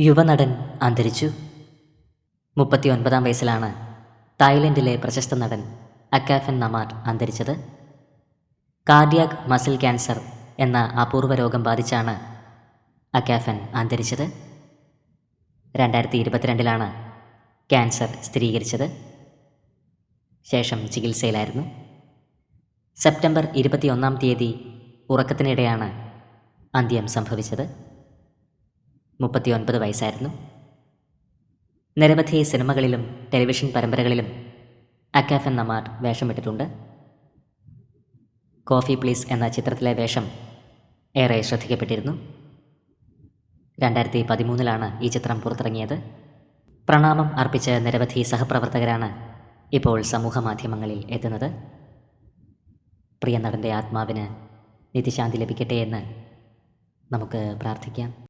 യുവനടൻ അന്തരിച്ചു. മുപ്പത്തിയൊൻപതാം വയസ്സിലാണ് തായ്ലൻഡിലെ പ്രശസ്ത നടൻ അക്കാഫൻ നമാർ അന്തരിച്ചത്. കാർഡിയാക് മസിൽ ക്യാൻസർ എന്ന അപൂർവ രോഗം ബാധിച്ചാണ് അക്കാഫൻ അന്തരിച്ചത്. രണ്ടായിരത്തി ഇരുപത്തിരണ്ടിലാണ് ക്യാൻസർ സ്ഥിരീകരിച്ചത്. ശേഷം ചികിത്സയിലായിരുന്നു. സെപ്റ്റംബർ ഇരുപത്തിയൊന്നാം തീയതി ഉറക്കത്തിനിടെയാണ് അന്ത്യം സംഭവിച്ചത്. മുപ്പത്തിയൊൻപത് വയസ്സായിരുന്നു. നിരവധി സിനിമകളിലും ടെലിവിഷൻ പരമ്പരകളിലും അക്കാഫൻ നമാർ വേഷമിട്ടിട്ടുണ്ട് കോഫി പ്ലീസ് എന്ന ചിത്രത്തിലെ വേഷം ഏറെ ശ്രദ്ധിക്കപ്പെട്ടിരുന്നു. രണ്ടായിരത്തി പതിമൂന്നിലാണ് ഈ ചിത്രം പുറത്തിറങ്ങിയത്. പ്രണാമം അർപ്പിച്ച നിരവധി സഹപ്രവർത്തകരാണ് ഇപ്പോൾ സമൂഹമാധ്യമങ്ങളിൽ എത്തുന്നത്. പ്രിയ നടന്റെ ആത്മാവിന് നിത്യശാന്തി ലഭിക്കട്ടെ എന്ന് നമുക്ക് പ്രാർത്ഥിക്കാം.